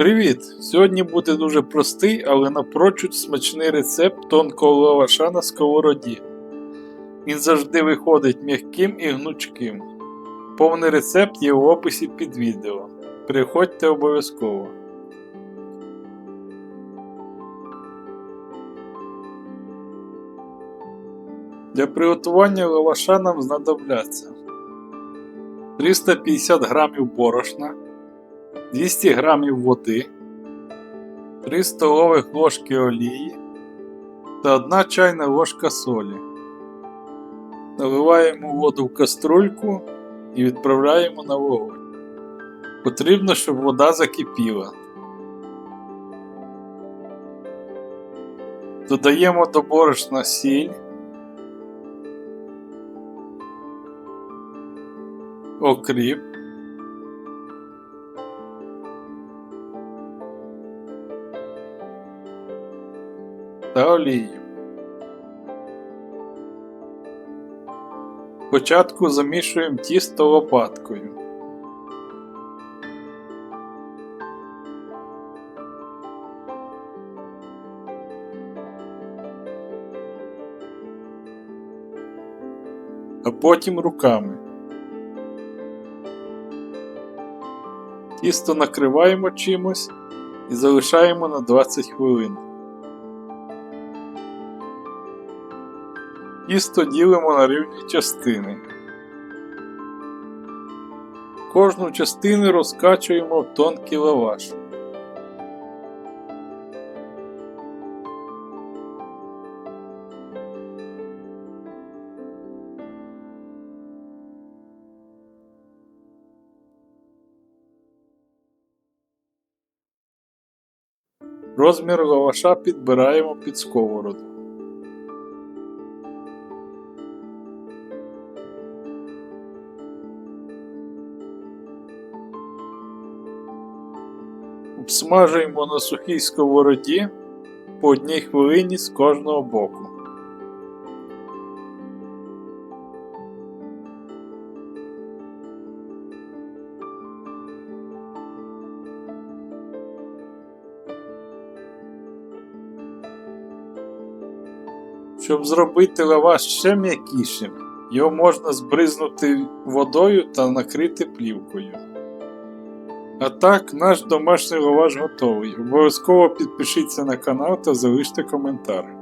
Привіт! Сьогодні буде дуже простий, але напрочуд смачний рецепт тонкого лаваша на сковороді. Він завжди виходить м'яким і гнучким. Повний рецепт є в описі під відео. Переходьте обов'язково. Для приготування лаваша нам знадобляться 350 г борошна, 200 г води, 3 столових ложки олії та 1 чайна ложка солі. Наливаємо воду в каструльку і відправляємо на вогонь. Потрібно, щоб вода закипіла. Додаємо до борошна сіль, окріп, та олію. Спочатку замішуємо тісто лопаткою. А потім руками. Тісто накриваємо чимось і залишаємо на 20 хвилин. Тісто ділимо на рівні частини. Кожну частину розкачуємо в тонкий лаваш. Розмір лаваша підбираємо під сковороду. Обсмажуємо на сухій сковороді по одній хвилині з кожного боку. Щоб зробити лаваш ще м'якішим, його можна збризнути водою та накрити плівкою. А так, наш домашній лаваш готовий. Обов'язково підпишіться на канал та залиште коментар.